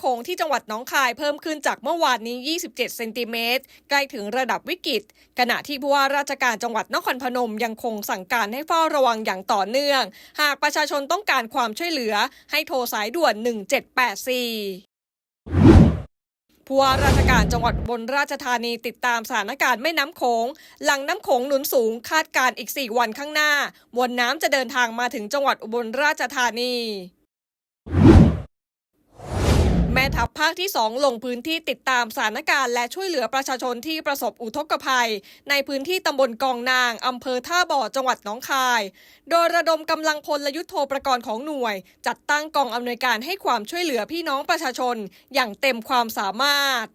โขงที่จังหวัดหนองคายเพิ่มขึ้นจากเมื่อวานนี้ 27 เซนติเมตร ใกล้ถึงระดับวิกฤต ขณะที่ผู้ว่าราชการจังหวัดนครพนมยังคงสั่งการให้เฝ้าระวังอย่างต่อเนื่อง หากประชาชนต้องการความช่วยเหลือ ให้โทรสายด่วน 1784ผู้ว่าราชการจังหวัดอุบนราชธานีติดตามสถานการณ์แม่น้ำโขง หลังน้ำโขงหนุนสูงคาดการณ์อีก 4 วันข้างหน้า มวลน้ำจะเดินทางมาถึงจังหวัดอุบลราชธานี ม่ทัพภาคที่ 2 ลงพื้นที่ติดตามสถานการณ์และช่วยเหลือประชาชนที่ประสบอุทกภัย ในพื้นที่ตำบลกองนางอำเภอท่าบ่อจังหวัดหนองคาย โดยระดมกำลังพลและยุทโธปกรณ์ของหน่วย จัดตั้งกองอำนวยการให้ความช่วยเหลือพี่น้องประชาชน อย่างเต็มความสามารถ